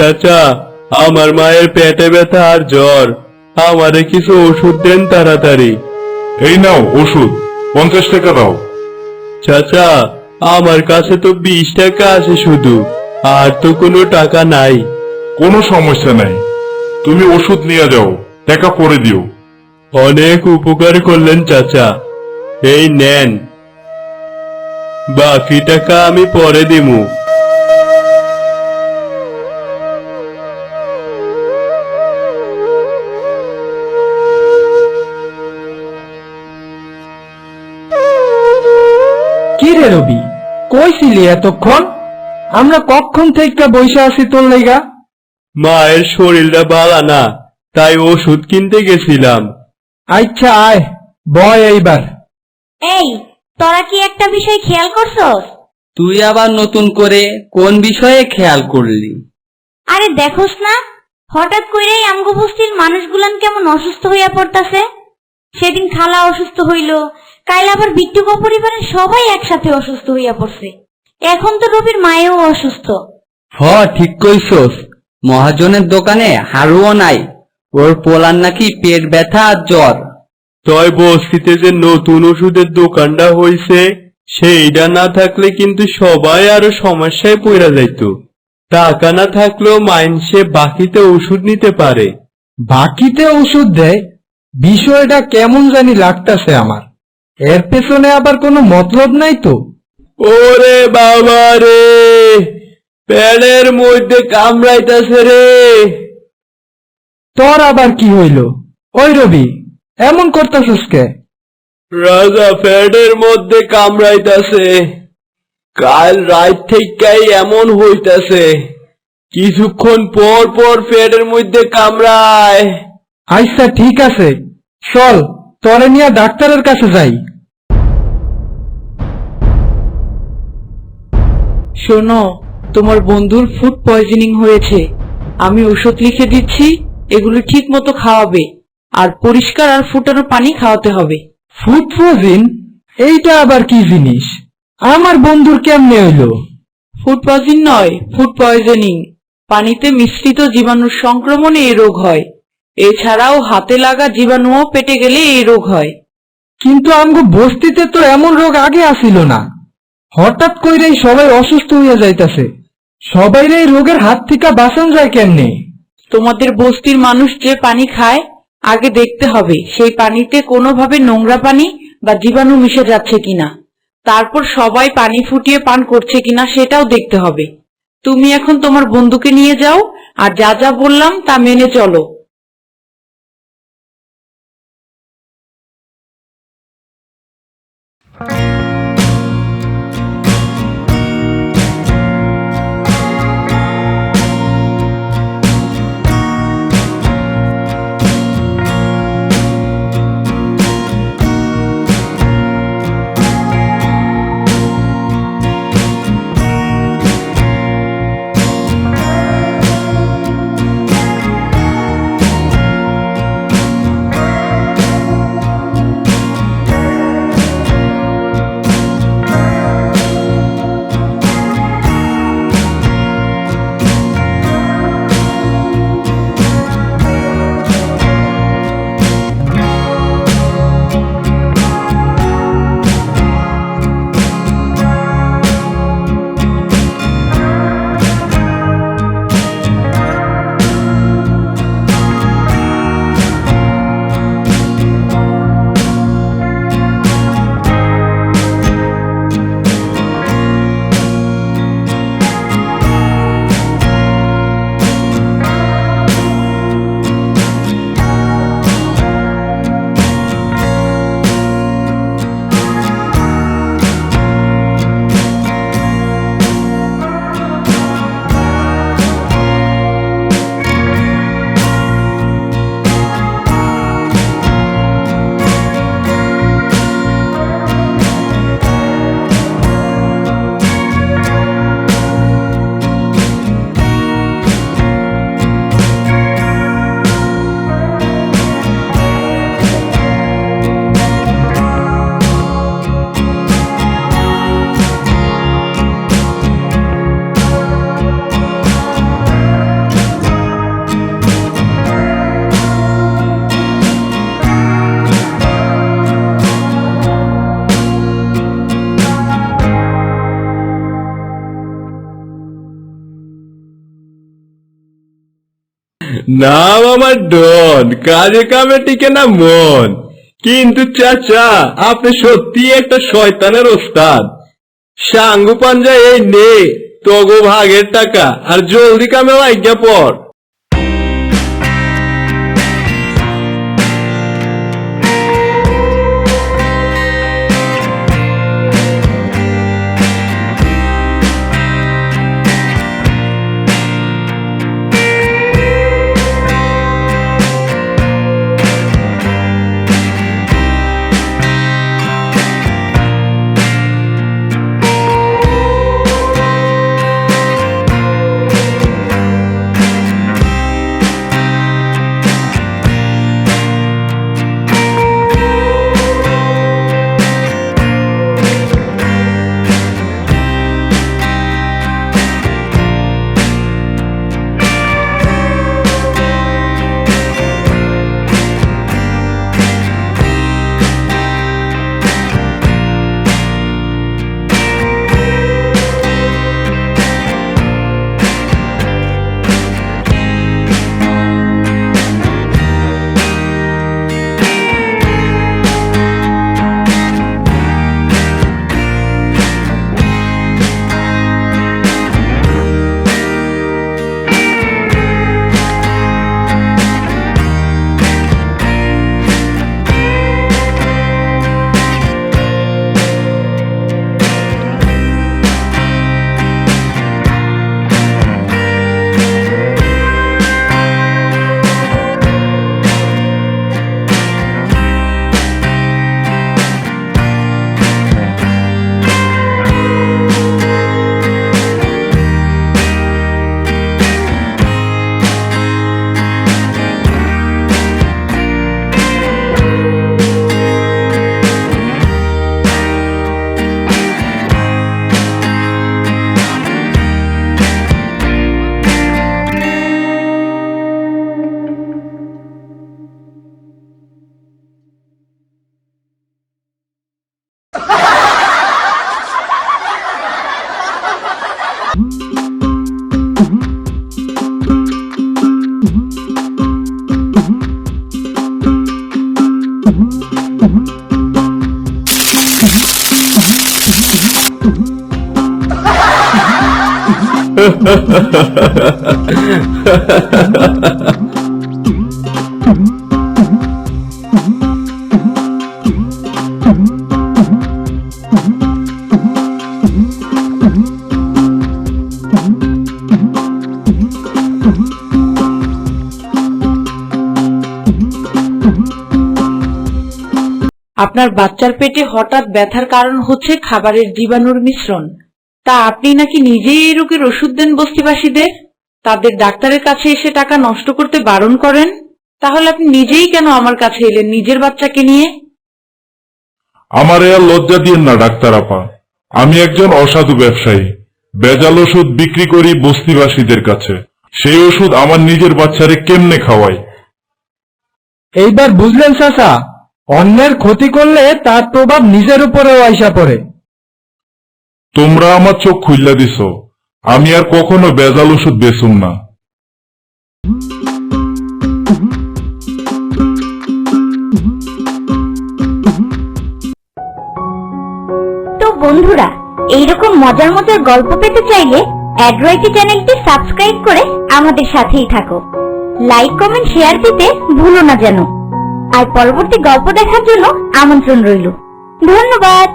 চাচা আমার মায়ের পেটে ব্যথা আর জ্বর। আমারে কিছু ওষুধ দেন তাড়াতাড়ি। এই নাও ওষুধ পঞ্চাশ টাকা দাও। চাচা আমার কাছে তো বিশ টাকা আছে শুধু আর তো কোনো টাকা নাই। কোনো সমস্যা নাই। তুমি ওষুধ নিয়ে যাও টাকা পরে দিও। অনেক উপকার করলেন চাচা। এই নেন। বাকি টাকা আমি পরে দিমু। কি রে রবি কইছিলি এতক্ষণ? আমরা কখন থেকে বসে আছি তোর লেগা? মায়ের শরীরটা বালা না তাই ওষুধ কিনতে গেছিলাম। আচ্ছা আয় বয় এইবার। এই তোরা কি একটা বিষয় খেয়াল করছস? তুই আবার নতুন করে কোন বিষয়ে খেয়াল করলি? আরে দেখোস না হঠাৎ করেই আমগো বস্তির মানুষগুলান কেমন অসুস্থ হইয়া পড়তাছে? সেদিন খালা অসুস্থ হইল। কাল আবার বিট্টুক পরিবারের সবাই একসাথে অসুস্থ হইয়া পড়ছে। এখন তো রবির মায়েও অসুস্থ। হ ঠিক কইছস মহাজনের দোকানে হারুও নাই। ওর পোলার নাকি পেট ব্যথা আর জ্বর। তয় বস্তিতে যে নতুন ওষুধের দোকানটা হইছে সেইটা না থাকলে কিন্তু সবাই আরও সমস্যায় পড়া যাইতো। টাকা না থাকলেও মাইনসে বাকিতে ওষুধ নিতে পারে। বাকিতে ওষুধ দেয়? বিষয়টা কেমন জানি লাগতাছে আমার। এর পেছনে আবার কোনো মতলব নাই তো? ওরে বাবা রে! প্যানের মধ্যে কামড়াইতাছে রে! তোর আবার কি হইল? ওই রবি এমন করতাছিস কে? রাজা প্যানের মধ্যে কামড়াইতাছে। কাল রাত থেকেই এমন হইতাছে। কিছুক্ষণ পর পর পেটের মধ্যে কামড়ায়। আচ্ছা ঠিক আছে। চল তরে নিয়ে ডাক্তারের কাছে যাই। শোনো তোমার বন্ধুর ফুড পয়জনিং হয়েছে। আমি ওষুধ লিখে দিচ্ছি এগুলো ঠিক মতো খাওয়াবে। আর পরিষ্কার আর ফুটানো পানি খাওয়াতে হবে। ফুড ফ্রোজিন এইটা আবার কি জিনিস? আমার বন্ধুর কেমনে হইল? ফুড পয়জন নয় ফুড পয়জনিং পানিতে মিশ্রিত জীবাণুর সংক্রমণে এই রোগ হয়। এছাড়াও হাতে লাগা জীবাণুও পেটে গেলে এই রোগ হয়। কিন্তু আমগো বস্তিতে তো এমন রোগ আগে আসিল না। হঠাৎ কইরেই সবাই অসুস্থ হইয়া যাইতাছে। সবাইরে এই রোগের হাত থেকে বাঁচান যায় কেমনে? তোমাদের বস্তির মানুষ যে পানি খায় আগে দেখতে হবে সেই পানিতে কোনোভাবে নোংরা পানি বা জীবাণু মিশে যাচ্ছে কিনা। তারপর সবাই পানি ফুটিয়ে পান করছে কিনা সেটাও দেখতে হবে। তুমি এখন তোমার বন্ধুকে নিয়ে যাও আর যা যা বললাম তা মেনে চলো। নাম আমার ডন কাজে কামে টিকে না মন। কিন্তু চাচা, আপনি সত্যি একটা শয়তানের ওস্তাদ। সাঙ্গু পাঞ্জা এই নে, তগো ভাগের টাকা, আর জলদি কামে লাগিয়া পর আপনার বাচ্চার পেটে হঠাৎ ব্যথার কারণ হচ্ছে খাবারের জীবাণুর মিশ্রণ। তা আপনি নাকি নিজেই এই রোগের ওষুধ দেন বস্তিবাসীদের? তাদের ডাক্তারের কাছে এসে টাকা নষ্ট করতে বারণ করেন? তাহলে আপনি নিজেই কেন আমার কাছে এলেন নিজের বাচ্চাকে নিয়ে? আমার আর লজ্জা দিয়েন না ডাক্তার আপা। আমি একজন অসাধু ব্যবসায়ী। বেজাল ওষুধ বিক্রি করি বস্তিবাসীদের কাছে। সেই ওষুধ আমার নিজের বাচ্চারে কেমনে খাওয়াই? এইবার বুঝলেন চাচা অন্যের ক্ষতি করলে তার প্রভাব নিজের উপরেও আইসা পড়ে। তোমরা আমার চোখ খুললা দিছ। আমি আর কখনো বেজাল ওষুধ বেচুম না। তো বন্ধুরা, এইরকম মজার মজার গল্প পেতে চাইলে অ্যাড্রয়েটি চ্যানেলটি সাবস্ক্রাইব করে আমাদের সাথেই থাকো। লাইক, কমেন্ট, শেয়ার দিতে ভুলো না যেন। আর পরবর্তী গল্প দেখার জন্য আমন্ত্রণ রইল। ধন্যবাদ!